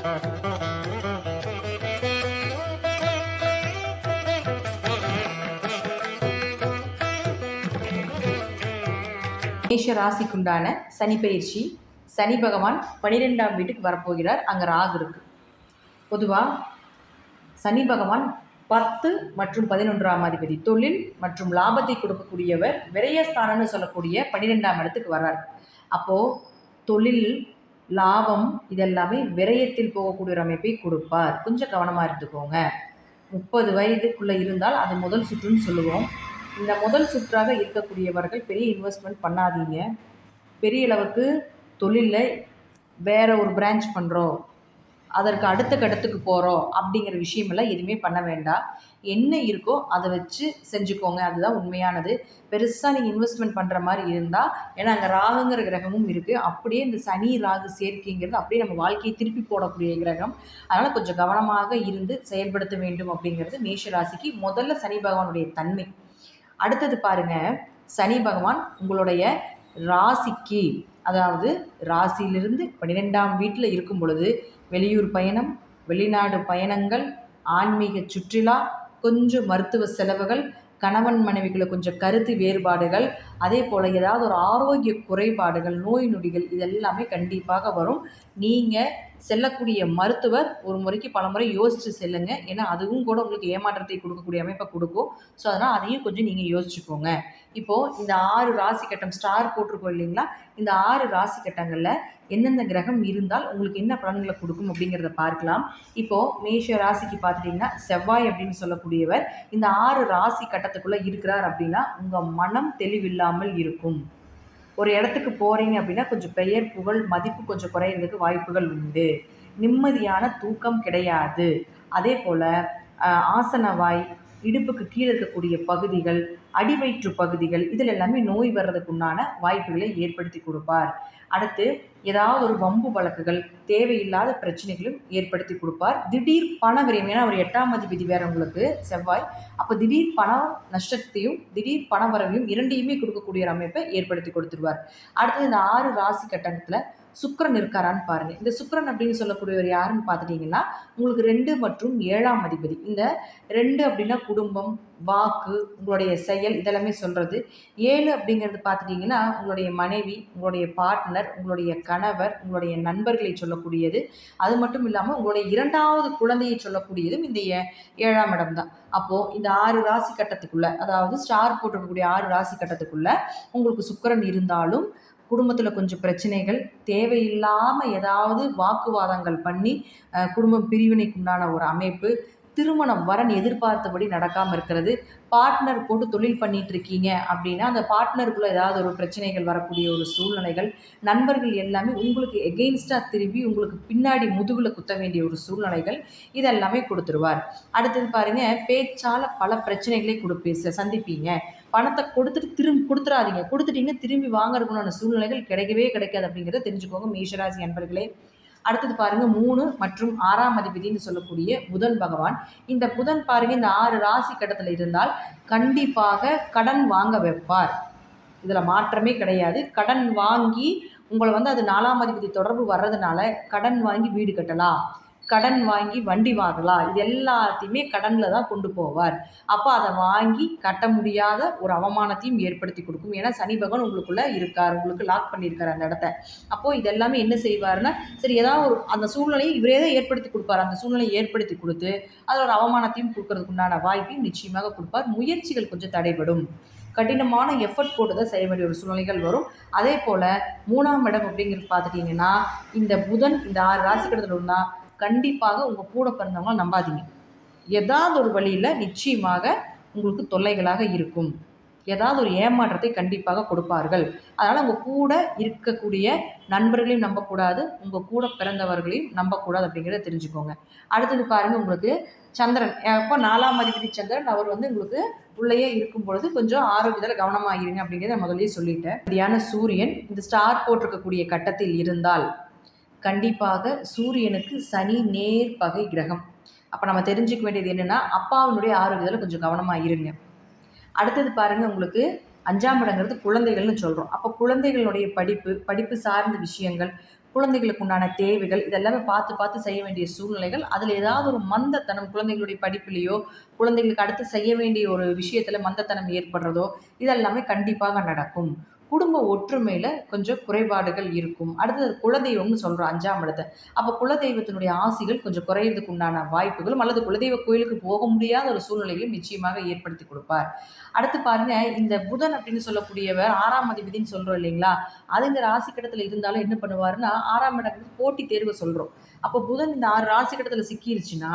மேஷ ராசிக்குண்டான சனி பயிற்சி. சனி பகவான் பனிரெண்டாம் வீட்டுக்கு வரப்போகிறார். அங்கே ராகு இருக்கு. பொதுவாக சனி பகவான் பத்து மற்றும் பதினொன்றாம் அதிபதி தொழில் மற்றும் லாபத்தை கொடுக்கக்கூடியவர் விரயஸ்தானம்னு சொல்லக்கூடிய பன்னிரெண்டாம் இடத்துக்கு வர்றார். அப்போது தொழில் லாபம் இதெல்லாமே விரயத்தில் போகக்கூடிய ஒரு அமைப்பை கொடுப்பார். கொஞ்சம் கவனமாக இருந்துக்கோங்க. முப்பது வயதுக்குள்ளே இருந்தால் அது முதல் சுற்றுன்னு சொல்லுவோம். இந்த முதல் சுற்றாக இருக்கக்கூடியவர்கள் பெரிய இன்வெஸ்ட்மெண்ட் பண்ணாதீங்க. பெரிய அளவுக்கு தொழிலில் வேற ஒரு பிரான்ச் பண்ணுறோம் அதற்கு அடுத்த கட்டத்துக்கு போகிறோம் அப்படிங்கிற விஷயமெல்லாம் எதுவுமே பண்ண வேண்டாம். என்ன இருக்கோ அதை வச்சு செஞ்சுக்கோங்க. அதுதான் உண்மையானது. பெருசாக நீங்கள் இன்வெஸ்ட்மெண்ட் பண்ணுற மாதிரி இருந்தால் ஏன்னா அங்கே ராகுங்கிற கிரகமும் இருக்குது அப்படியே இந்த சனி ராகு சேர்க்கைங்கிறது அப்படியே நம்ம வாழ்க்கையை திருப்பி போடக்கூடிய கிரகம். அதனால் கொஞ்சம் கவனமாக இருந்து செயல்படுத்த வேண்டும் அப்படிங்கிறது மேஷ ராசிக்கு முதல்ல சனி பகவானுடைய தன்மை. அடுத்தது பாருங்க சனி பகவான் உங்களுடைய ராசிக்கு அதாவது ராசியிலிருந்து பன்னிரெண்டாம் வீட்டில் இருக்கும் பொழுது வெளியூர் பயணம் வெளிநாடு பயணங்கள் ஆன்மீக சுற்றுலா கொஞ்சம் மருத்துவ செலவுகள் கணவன் மனைவிகளை கொஞ்சம் கருத்து வேறுபாடுகள் அதே போல் ஏதாவது ஒரு ஆரோக்கிய குறைபாடுகள் நோய் நொடிகள் இதெல்லாமே கண்டிப்பாக வரும். நீங்கள் செல்லக்கூடிய மருத்துவர் ஒரு முறைக்கு பல முறை யோசித்து செல்லுங்க. ஏன்னா அதுவும் கூட உங்களுக்கு ஏமாற்றத்தை கொடுக்கக்கூடிய அமைப்பை கொடுக்கும். ஸோ அதனால் அதையும் கொஞ்சம் நீங்கள் யோசிச்சுக்கோங்க. இப்போது இந்த ஆறு ராசி கட்டம் ஸ்டார் போட்டிருக்கோம் இல்லைங்களா? இந்த ஆறு ராசி கட்டங்களில் எந்தெந்த கிரகம் இருந்தால் உங்களுக்கு என்ன பலன்களை கொடுக்கும் அப்படிங்கிறத பார்க்கலாம். இப்போது மேஷ ராசிக்கு பார்த்துட்டிங்கன்னா செவ்வாய் அப்படின்னு சொல்லக்கூடியவர் இந்த ஆறு ராசி கட்டத்துக்குள்ளே இருக்கிறார் அப்படின்னா உங்கள் மனம் தெளிவில்லாமல் இருக்கும். ஒரு இடத்துக்கு போகிறீங்க அப்படின்னா கொஞ்சம் பெயர் புகழ் மதிப்பு கொஞ்சம் குறையிறதுக்கு வாய்ப்புகள் உண்டு. நிம்மதியான தூக்கம் கிடையாது. அதே போல் ஆசனவாய் இடுப்புக்கு கீழே இருக்கக்கூடிய பகுதிகள் அடிவயிற்று பகுதிகள் இதில் எல்லாமே நோய் வர்றதுக்குண்டான வாய்ப்புகளை ஏற்படுத்தி கொடுப்பார். அடுத்து ஏதாவது ஒரு வம்பு வழக்குகள் தேவையில்லாத பிரச்சனைகளும் ஏற்படுத்தி கொடுப்பார். திடீர் பண விரைவு ஏன்னா அவர் எட்டாம் அதிபதி வேற உங்களுக்கு செவ்வாய். அப்போ திடீர் பண நஷ்டத்தையும் திடீர் பண வரவையும் இரண்டையுமே கொடுக்கக்கூடிய அமைப்பை ஏற்படுத்தி கொடுத்துருவார். அடுத்தது இந்த ஆறு ராசி கட்டணத்தில் சுக்கரன் இருக்காரான்னு பாருங்கள் இந்த சுக்கரன் அப்படின்னு சொல்லக்கூடியவர் யாருன்னு பார்த்துட்டிங்கன்னா உங்களுக்கு ரெண்டு மற்றும் ஏழாம் அதிபதி. இந்த ரெண்டு அப்படின்னா குடும்பம் வாக்கு உங்களுடைய செயல் இதெல்லாமே சொல்கிறது ஏழு அப்படிங்கிறது பார்த்துட்டிங்கன்னா உங்களுடைய மனைவி உங்களுடைய பார்ட்னர் உங்களுடைய கணவர் உங்களுடைய நண்பர்களை சொல்லக்கூடியது. அது மட்டும் இல்லாமல் உங்களுடைய இரண்டாவது குழந்தையை சொல்லக்கூடியதும் இந்த ஏ ஏழாம் இடம் தான். அப்போது இந்த ஆறு ராசி கட்டத்துக்குள்ளே அதாவது ஸ்டார் போட்டிருக்கக்கூடிய ஆறு ராசி கட்டத்துக்குள்ளே உங்களுக்கு சுக்கரன் இருந்தாலும் குடும்பத்தில் கொஞ்சம் பிரச்சனைகள் தேவையில்லாமல் ஏதாவது வாக்குவாதங்கள் பண்ணி குடும்பம் பிரிவினைக்கு உண்டான ஒரு அமைப்பு திருமணம் வரன் எதிர்பார்த்தபடி நடக்காமல் இருக்கிறது பார்ட்னர் போட்டு தொழில் பண்ணிட்டு இருக்கீங்க அப்படின்னா அந்த பார்ட்னருக்குள்ளே ஏதாவது ஒரு பிரச்சனைகள் வரக்கூடிய ஒரு சூழ்நிலைகள் நண்பர்கள் எல்லாமே உங்களுக்கு எகெயின்ஸ்டாக திரும்பி உங்களுக்கு பின்னாடி முதுகில் குத்த வேண்டிய ஒரு சூழ்நிலைகள் இதெல்லாமே கொடுத்துருவார். அடுத்தது பாருங்கள் பேச்சால் பல பிரச்சனைகளை கொடுப்பீ சந்திப்பீங்க. பணத்தை கொடுத்துட்டு திரும்பி கொடுத்துடாதீங்க கொடுத்துட்டீங்கன்னா திரும்பி வாங்குறதுக்குண்டான சூழ்நிலைகள் கிடைக்கவே கிடைக்காது அப்படிங்கிறத தெரிஞ்சுக்கோங்க மேஷராசி அன்பர்களே. அடுத்தது பாருங்க மூணு மற்றும் ஆறாம் அதிபதினு சொல்லக்கூடிய புதன் பகவான். இந்த புதன் பாருங்க இந்த ஆறு ராசி கட்டத்தில் இருந்தால் கண்டிப்பாக கடன் வாங்க வைப்பார். இதில் மாற்றமே கிடையாது. கடன் வாங்கி உங்களை வந்து அது நாலாம் அதிபதி தொடர்பு வர்றதுனால கடன் வாங்கி வீடு கட்டலாம். கடன் வாங்கி வண்டி வாங்கலாம் இது எல்லாத்தையுமே கடனில் தான் கொண்டு போவார். அப்போ அதை வாங்கி கட்ட முடியாத ஒரு அவமானத்தையும் ஏற்படுத்தி கொடுக்கும். ஏன்னா சனி பகவான் உங்களுக்குள்ளே இருக்கார். உங்களுக்கு லாக் பண்ணியிருக்கார் அந்த இடத்த. அப்போது இதெல்லாமே என்ன செய்வார்னா சரி ஏதாவது ஒரு அந்த சூழ்நிலையை இவரே தான் ஏற்படுத்தி கொடுப்பார். அந்த சூழ்நிலையை ஏற்படுத்தி கொடுத்து அதில் ஒரு அவமானத்தையும் கொடுக்கறதுக்கு உண்டான வாய்ப்பையும் நிச்சயமாக கொடுப்பார். முயற்சிகள் கொஞ்சம் தடைபடும். கடினமான எஃபர்ட் போட்டு தான் செய்ய வேண்டிய ஒரு சூழ்நிலைகள் வரும். அதே போல் மூணாம் இடம் அப்படிங்கிறது பார்த்துட்டிங்கன்னா இந்த புதன் இந்த ஆறு ராசிக்கடத்தில் இருந்தால் கண்டிப்பாக உங்கள் கூட பிறந்தவங்கள நம்பாதீங்க. ஏதாவது ஒரு வழியில் நிச்சயமாக உங்களுக்கு தொல்லைகளாக இருக்கும். ஏதாவது ஒரு ஏமாற்றத்தை கண்டிப்பாக கொடுப்பார்கள். அதனால் உங்கள் கூட இருக்கக்கூடிய நண்பர்களையும் நம்பக்கூடாது உங்கள் கூட பிறந்தவர்களையும் நம்பக்கூடாது அப்படிங்கிறத தெரிஞ்சுக்கோங்க. அடுத்தது பாருங்கள் உங்களுக்கு சந்திரன். அப்போ நாலாம் அதிபதி சந்திரன் அவர் வந்து உங்களுக்கு உள்ளேயே இருக்கும் பொழுது கொஞ்சம் ஆரோக்கியத்தில் கவனமாக இருங்க அப்படிங்கிறத முதலே சொல்லிட்டேன். சரியான சூரியன் இந்த ஸ்டார் போட்டிருக்கக்கூடிய கட்டத்தில் இருந்தால் கண்டிப்பாக சூரியனுக்கு சனி நேர் பகை கிரகம். அப்போ நம்ம தெரிஞ்சுக்க வேண்டியது என்னென்னா அப்பாவினுடைய ஆரோக்கியத்தில் கொஞ்சம் கவனமாக இருங்க. அடுத்தது பாருங்கள் உங்களுக்கு அஞ்சாம் இடங்கிறது குழந்தைகள்னு சொல்கிறோம் அப்போ குழந்தைகளுடைய படிப்பு படிப்பு சார்ந்த விஷயங்கள் குழந்தைகளுக்கு உண்டான தேவைகள் இதெல்லாமே பார்த்து பார்த்து செய்ய வேண்டிய சூழ்நிலைகள் அதில் ஏதாவது ஒரு மந்தத்தனம் குழந்தைகளுடைய படிப்புலேயோ குழந்தைகளுக்கு அடுத்து செய்ய வேண்டிய ஒரு விஷயத்தில் மந்தத்தனம் ஏற்படுறதோ இதெல்லாமே கண்டிப்பாக நடக்கும். குடும்ப ஒற்றுமையில் கொஞ்சம் குறைபாடுகள் இருக்கும். அடுத்தது குலதெய்வம்னு சொல்கிறோம் அஞ்சாம் இடத்தை. அப்போ குலதெய்வத்தினுடைய ஆசிகள் கொஞ்சம் குறையிறதுக்கு உண்டான வாய்ப்புகளும் அல்லது குலதெய்வ கோயிலுக்கு போக முடியாத ஒரு சூழ்நிலைகளும் நிச்சயமாக ஏற்படுத்தி கொடுப்பார். அடுத்து பாருங்க இந்த புதன் அப்படின்னு சொல்லக்கூடியவர் ஆறாம் அதிபதினு சொல்கிறோம் இல்லைங்களா? அது இந்த ராசி கடத்தில் இருந்தாலும் என்ன பண்ணுவாருன்னா ஆறாம் இடம் போட்டி தேர்வு சொல்கிறோம் அப்போ புதன் இந்த ஆறு ராசி கடத்தில் சிக்கிருச்சுன்னா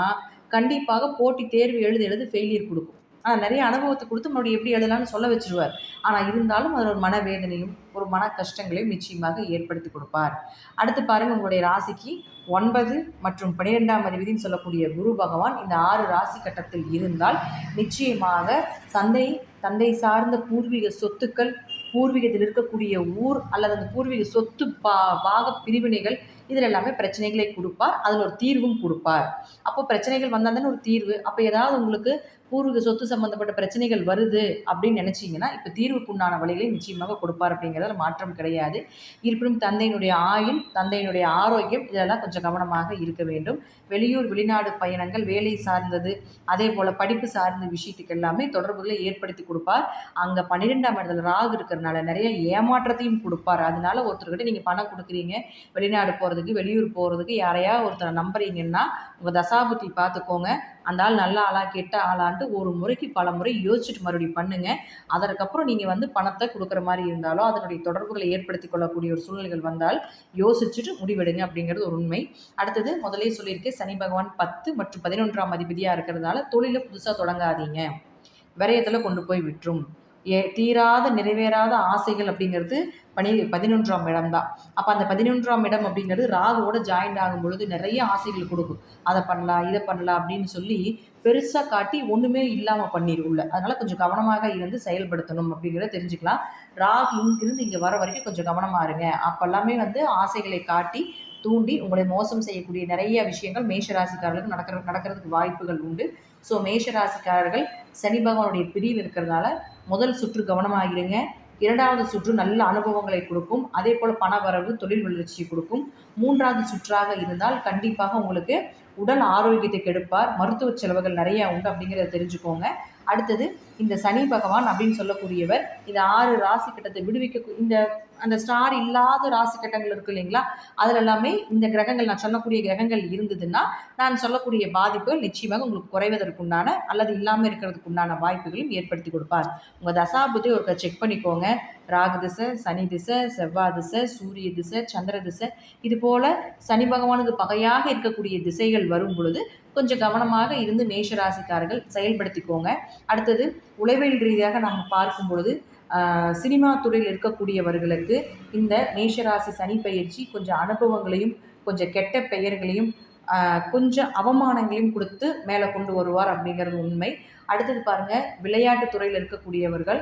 கண்டிப்பாக போட்டி தேர்வு எழுத எழுது ஃபெயிலியர் கொடுக்கும். நிறைய அனுபவத்தை கொடுத்து மறுபடியும் எப்படி எழுதலாம்னு சொல்ல வச்சிருவார். ஆனால் இருந்தாலும் அதில் ஒரு மனவேதனையும் ஒரு மன கஷ்டங்களையும் நிச்சயமாக ஏற்படுத்தி கொடுப்பார். அடுத்து பாருங்கள் உங்களுடைய ராசிக்கு ஒன்பது மற்றும் பனிரெண்டாம் அதிபதினு சொல்லக்கூடிய குரு பகவான் இந்த ஆறு ராசி கட்டத்தில் இருந்தால் நிச்சயமாக தந்தை தந்தை சார்ந்த பூர்வீக சொத்துக்கள் பூர்வீகத்தில் இருக்கக்கூடிய ஊர் அல்லது அந்த பூர்வீக சொத்து பா பாக பிரிவினைகள் இதில் எல்லாமே பிரச்சனைகளை கொடுப்பார். அதில் ஒரு தீர்வும் கொடுப்பார். அப்போ பிரச்சனைகள் வந்தால் தானே ஒரு தீர்வு. அப்போ ஏதாவது உங்களுக்கு பூர்வீக சொத்து சம்மந்தப்பட்ட பிரச்சனைகள் வருது அப்படின்னு நினச்சிங்கன்னா இப்போ தீர்வுக்குண்டான வழிகளை நிச்சயமாக கொடுப்பார் அப்படிங்கிறதுல மாற்றம் கிடையாது. இருப்பினும் தந்தையினுடைய ஆயுள் தந்தையினுடைய ஆரோக்கியம் இதெல்லாம் கொஞ்சம் கவனமாக இருக்க வேண்டும். வெளியூர் வெளிநாடு பயணங்கள் வேலை சார்ந்தது அதே போல் படிப்பு சார்ந்த விஷயத்துக்கு எல்லாமே தொடர்புகளை ஏற்படுத்தி கொடுப்பார். அங்கே பன்னிரெண்டாம் இடத்துல ராகு இருக்கிறனால நிறைய ஏமாற்றத்தையும் கொடுப்பார். அதனால ஒருத்தர்கிட்ட நீங்கள் பணம் கொடுக்குறீங்க வெளிநாடு போகிறதுக்கு வெளியூர் போகிறதுக்கு யாரையா ஒருத்தரை நம்புறீங்கன்னா உங்கள் தசாபுத்தி பார்த்துக்கோங்க. அந்த ஆள் நல்ல ஆளாக கெட்ட ஆளான்ட்டு ஒரு முறைக்கு பல முறை யோசிச்சுட்டு மறுபடியும் பண்ணுங்கள் அதற்கப்புறம் நீங்கள் வந்து பணத்தை கொடுக்குற மாதிரி இருந்தாலும் அதனுடைய தொடர்புகளை ஏற்படுத்தி கொள்ளக்கூடிய ஒரு சூழ்நிலைகள் வந்தால் யோசிச்சுட்டு முடிவெடுங்க அப்படிங்கிறது ஒரு உண்மை. அடுத்தது முதலே சொல்லியிருக்கேன் சனி பகவான் பத்து மற்றும் பதினொன்றாம் அதிபதியாக இருக்கிறதுனால தொழிலை புதுசாக தொடங்காதீங்க. விரயத்தில் கொண்டு போய் விட்டுரும். ஏ தீராத நிறைவேறாத ஆசைகள் அப்படிங்கிறது பனி பதினொன்றாம் இடம் தான். அப்போ அந்த பதினொன்றாம் இடம் அப்படிங்கிறது ராகுவோட ஜாயிண்ட் ஆகும் பொழுது நிறைய ஆசைகள் கொடுக்கும். அதை பண்ணலாம் இதை பண்ணலாம் அப்படின்னு சொல்லி பெருசாக காட்டி ஒன்றுமே இல்லாமல் பண்ணிடும்ல அதனால் கொஞ்சம் கவனமாக இருந்து செயல்படுத்தணும் அப்படிங்கிறத தெரிஞ்சுக்கலாம். ராகு இங்கிருந்து இங்கே வர வரைக்கும் கொஞ்சம் கவனமாக இருங்க. அப்போல்லாமே வந்து ஆசைகளை காட்டி தூண்டி உங்களை மோசம் செய்யக்கூடிய நிறைய விஷயங்கள் மேஷராசிக்காரர்களுக்கு நடக்கிற நடக்கிறதுக்கு வாய்ப்புகள் உண்டு. ஸோ மேஷராசிக்காரர்கள் சனி பகவானுடைய பிரிவு இருக்கிறதால முதல் சுற்று கவனமாகிடுங்க. இரண்டாவது சுற்று நல்ல அனுபவங்களை கொடுக்கும். அதே போல் பண வரவு தொழில் வளர்ச்சி கொடுக்கும். மூன்றாவது சுற்றாக இருந்தால் கண்டிப்பாக உங்களுக்கு உடல் ஆரோக்கியத்தை கெடுப்பார். மருத்துவ செலவுகள் நிறையா உண்டு அப்படிங்கிறத தெரிஞ்சுக்கோங்க. அடுத்தது இந்த சனி பகவான் அப்படின்னு சொல்லக்கூடியவர் இந்த ஆறு ராசி கட்டத்தை விடுவிக்க இந்த அந்த ஸ்டார் இல்லாத ராசி கட்டங்கள் இருக்கு இல்லைங்களா? அதில் எல்லாமே இந்த கிரகங்கள் நான் சொல்லக்கூடிய கிரகங்கள் இருந்ததுன்னா நான் சொல்லக்கூடிய பாதிப்புகள் நிச்சயமாக உங்களுக்கு குறைவதற்குண்டான அல்லது இல்லாமல் இருக்கிறதுக்கு உண்டான வாய்ப்புகளையும் ஏற்படுத்தி கொடுப்பார். உங்கள் தசாபுத்தி ஒரு செக் பண்ணிக்கோங்க. ராகு திசை சனி திசை செவ்வாய் திசை சூரிய திசை சந்திர திசை இது போல் சனி பகவானுக்கு பகையாக இருக்கக்கூடிய திசைகள் வரும் பொழுது கொஞ்சம் கவனமாக இருந்து மேஷராசிக்காரர்கள் செயல்படுத்திக்கோங்க. அடுத்தது உளவியல் ரீதியாக நாம் பார்க்கும் பொழுது சினிமா துறையில் இருக்கக்கூடியவர்களுக்கு இந்த மேஷராசி சனி பயிற்சி கொஞ்சம் அனுபவங்களையும் கொஞ்சம் கெட்ட பெயர்களையும் கொஞ்சம் அவமானங்களையும் கொடுத்து மேலே கொண்டு வருவார் அப்படிங்கிறது உண்மை. அடுத்தது பாருங்கள் விளையாட்டு துறையில் இருக்கக்கூடியவர்கள்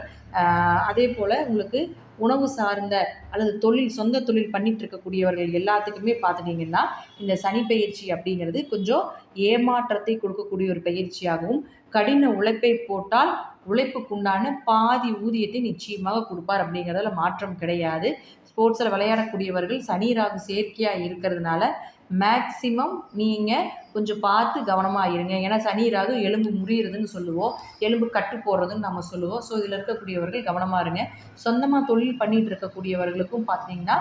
அதே போல் உங்களுக்கு உணவு சார்ந்த அல்லது தொழில் சொந்த தொழில் பண்ணிட்டு இருக்கக்கூடியவர்கள் எல்லாத்துக்குமே பார்த்துட்டிங்கன்னா இந்த சனி பயிற்சி அப்படிங்கிறது கொஞ்சம் ஏமாற்றத்தை கொடுக்கக்கூடிய ஒரு பயிற்சியாகவும் கடின உழைப்பை போட்டால் உழைப்புக்குண்டான பாதி ஊதியத்தை நிச்சயமாக கொடுப்பார் அப்படிங்கிறதுல மாற்றம் கிடையாது. ஸ்போர்ட்ஸில் விளையாடக்கூடியவர்கள் சனி ராகு செயற்கையாக இருக்கிறதுனால மேக்சிமம் நீங்கள் கொஞ்சம் பார்த்து கவனமாக இருங்க. ஏன்னா சனி ராகு எலும்பு முறியிறதுன்னு சொல்லுவோம். எலும்பு கட்டு போடுறதுன்னு நம்ம சொல்லுவோம். ஸோ இதில் இருக்கக்கூடியவர்கள் கவனமாக இருங்க. சொந்தமாக தொழில் பண்ணிகிட்டு இருக்கக்கூடியவர்களுக்கும் பார்த்தீங்கன்னா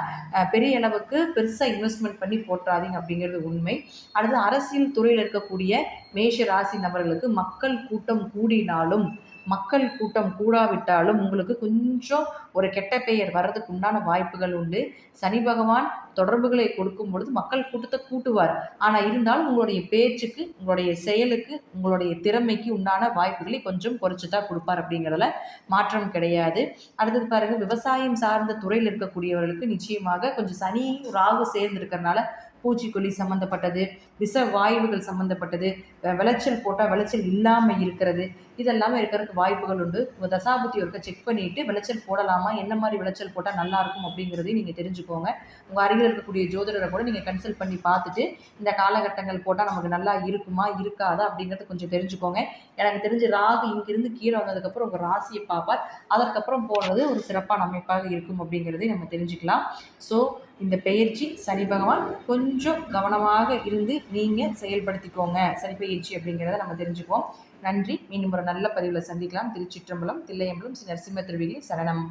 பெரிய அளவுக்கு பெருசாக இன்வெஸ்ட்மெண்ட் பண்ணி போட்டுறாதீங்க அப்படிங்கிறது உண்மை. அடுத்து அரசியல் துறையில் இருக்கக்கூடிய மேஷ ராசி நபர்களுக்கு மக்கள் கூட்டம் கூடினாலும் மக்கள் கூட்டம் கூடாவிட்டாலும் உங்களுக்கு கொஞ்சம் ஒரு கெட்ட பெயர் வர்றதுக்கு உண்டான வாய்ப்புகள் உண்டு. சனி பகவான் தொடர்புகளை கொடுக்கும் பொழுது மக்கள் கூட்டத்தை கூட்டுவார். ஆனால் இருந்தாலும் உங்களுடைய பேச்சுக்கு உங்களுடைய செயலுக்கு உங்களுடைய திறமைக்கு உண்டான வாய்ப்புகளை கொஞ்சம் குறைச்சி தான் கொடுப்பார் அப்படிங்கிறதுல மாற்றம் கிடையாது. அடுத்தது பாருங்கள் விவசாயம் சார்ந்த துறையில் இருக்கக்கூடியவர்களுக்கு நிச்சயமாக கொஞ்சம் சனி ராகு சேர்ந்துருக்கிறதுனால பூச்சிக்கொல்லி சம்மந்தப்பட்டது விஷ வாயுகள் சம்மந்தப்பட்டது விளைச்சல் போட்டால் விளைச்சல் இல்லாமல் இருக்கிறது. இதெல்லாமே இருக்கிறதுக்கு வாய்ப்புகள் உண்டு. உங்கள் தசாபுத்தி ஒருக்க செக் பண்ணிவிட்டு விளைச்சல் போடலாமா? என்ன மாதிரி விளைச்சல் போட்டால் நல்லாயிருக்கும் அப்படிங்கிறதையும் நீங்கள் தெரிஞ்சுக்கோங்க. உங்கள் அருகில் இருக்கக்கூடிய ஜோதிடரை கூட நீங்கள் கன்சல்ட் பண்ணி பார்த்துட்டு இந்த காலகட்டங்கள் போட்டால் நமக்கு நல்லா இருக்குமா? இருக்காதா? அப்படிங்கிறத கொஞ்சம் தெரிஞ்சுக்கோங்க. எனக்கு தெரிஞ்சு ராகு இங்கிருந்து கீழே வந்ததுக்கப்புறம் உங்கள் ராசியை பார்ப்பார். அதற்கப்புறம் போடுறது ஒரு சிறப்பான அமைப்பாக இருக்கும் அப்படிங்கிறதையும் நம்ம தெரிஞ்சுக்கலாம். ஸோ இந்த பெயர்ச்சி சனி பகவான் கொஞ்சம் கவனமாக இருந்து நீங்கள் செயல்படுத்திக்கோங்க. சனி பெயர்ச்சி அப்படிங்கிறத நம்ம தெரிஞ்சுக்குவோம். நன்றி. மீண்டும் ஒரு நல்ல பதிவில் சந்திக்கலாம். திருச்சிற்றம்பலம் தில்லையம்பலம் ஸ்ரீ நரசிம்ம திருவிழி சரணம்.